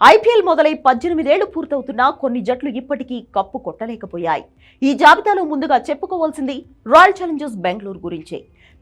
IPL మొదలై పద్దెనిమిదేళ్ళు పూర్తవుతున్నా కొన్ని జట్లు ఇప్పటికీ కప్పు కొట్టలేకపోయాయి. ఈ జాబితాలో ముందుగా చెప్పుకోవాల్సింది రాయల్ ఛాలెంజర్స్ బెంగళూరు గురించే.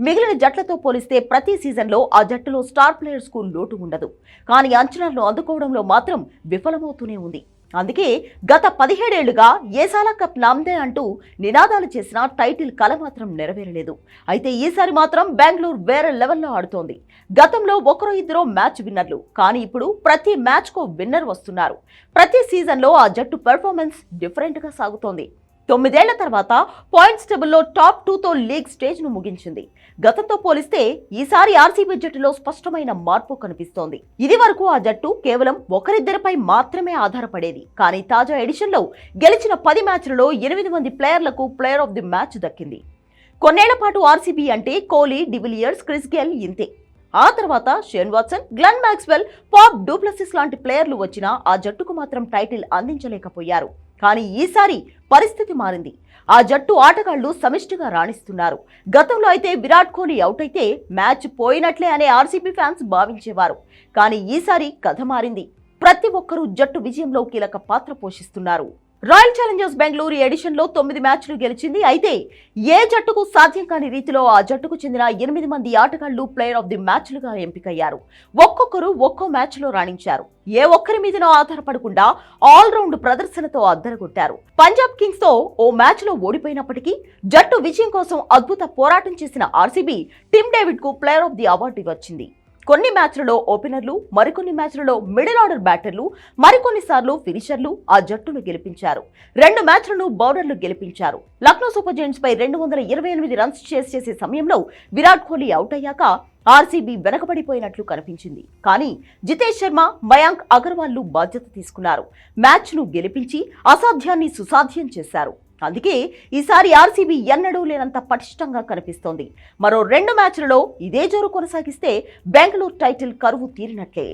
మిగిలిన జట్లతో పోలిస్తే ప్రతి సీజన్లో ఆ జట్టులో స్టార్ ప్లేయర్స్కు లోటు ఉండదు. కానీ అంచనాలను అందుకోవడంలో మాత్రం విఫలమవుతూనే ఉంది. అందుకే గత పదిహేడేళ్ళుగా ఏసాల కప్ నామ్దే అంటూ నినాదాలు చేసిన టైటిల్ కల మాత్రం నెరవేరలేదు. అయితే ఈసారి మాత్రం బెంగళూరు వేరే లెవెల్లో ఆడుతోంది. గతంలో ఒకరో ఇద్దరో మ్యాచ్ విన్నర్లు కానీ ఇప్పుడు ప్రతి మ్యాచ్కో విన్నర్ వస్తున్నారు. ప్రతి సీజన్లో ఆ జట్టు పెర్ఫార్మెన్స్ డిఫరెంట్గా సాగుతోంది. తొమ్మిదేళ్ళ తర్వాత పాయింట్స్ టేబుల్లో టాప్ టూతో లీగ్ స్టేజ్ను ముగించింది. గతంతో పోలిస్తే ఈసారి ఆర్సీబీ జట్టులో స్పష్టమైన మార్పు కనిపిస్తోంది. ఇది వరకు ఆ జట్టు కేవలం ఒకరిద్దరిపై మాత్రమే ఆధారపడేది. కానీ తాజా ఎడిషన్లో గెలిచిన పది మ్యాచ్లలో ఎనిమిది మంది ప్లేయర్లకు ప్లేయర్ ఆఫ్ ది మ్యాచ్ దక్కింది. కొన్నేళ్ళ పాటు ఆర్సీబీ అంటే కోహ్లీ డివిలియర్స్ క్రిస్ గెల్ ఇంతే. ఆ తర్వాత Shane Watson Glenn Maxwell Faf du Plessis లాంటి ప్లేయర్లు వచ్చినా ఆ జట్టుకు మాత్రం టైటిల్ అందించలేకపోయారు. కానీ ఈసారి పరిస్థితి మారింది. ఆ జట్టు ఆటగాళ్ళు సమిష్టిగా రాణిస్తున్నారు. గతంలో అయితే విరాట్ కోహ్లీ అవుట్ అయితే మ్యాచ్ పోయినట్లే అనే ఆర్సీబీ ఫ్యాన్స్ భావించేవారు. కానీ ఈసారి కథ మారింది. ప్రతి ఒక్కరూ జట్టు విజయంలో కీలక పాత్ర పోషిస్తున్నారు. రాయల్ ఛాలెంజర్స్ బెంగళూరు ఎడిషన్లో తొమ్మిది మ్యాచ్లు గెలిచింది. అయితే ఏ జట్టుకు సాధ్యం కాని రీతిలో ఆ జట్టుకు చెందిన ఎనిమిది మంది ఆటగాళ్ళు ప్లేయర్ ఆఫ్ ది మ్యాచ్లుగా ఎంపికయ్యారు. ఒక్కొక్కరు ఒక్కో మ్యాచ్లో రాణించారు. ఏ ఒక్కరి మీదనో ఆధారపడకుండా ఆల్రౌండ్ ప్రదర్శనతో అద్దరగొట్టారు. పంజాబ్ కింగ్స్తో ఓ మ్యాచ్లో ఓడిపోయినప్పటికీ జట్టు విజయం కోసం అద్భుత పోరాటం చేసిన ఆర్సీబీ టిమ్ డేవిడ్కు ప్లేయర్ ఆఫ్ ది అవార్డు వచ్చింది కొన్ని మ్యాచ్లలో ఓపెనర్లు మరికొన్ని మ్యాచ్లలో మిడిల్ ఆర్డర్ బ్యాటర్లు మరికొన్నిసార్లు ఫినిషర్లు ఆ జట్టును గెలిపించారు. రెండు మ్యాచ్లను బౌలర్లు గెలిపించారు. లక్నో సూపర్ జెయింట్స్ పై రెండు వందల ఇరవై ఎనిమిది రన్స్ చేసి చేసే సమయంలో విరాట్ కోహ్లీ అవుట్ అయ్యాక ఆర్సీబీ వెనకబడిపోయినట్లు కనిపించింది. కానీ జితేష్ శర్మ మయాంక్ అగర్వాల్లు బాధ్యత తీసుకున్నారు. మ్యాచ్ను గెలిపించి అసాధ్యాన్ని సుసాధ్యం చేశారు. అందుకే ఈసారి ఆర్సీబీ ఎన్నడూ లేనంత పటిష్టంగా కనిపిస్తోంది. మరో రెండు మ్యాచ్లలో ఇదే జోరు కొనసాగిస్తే బెంగళూరు టైటిల్ కరువు తీరినట్లే.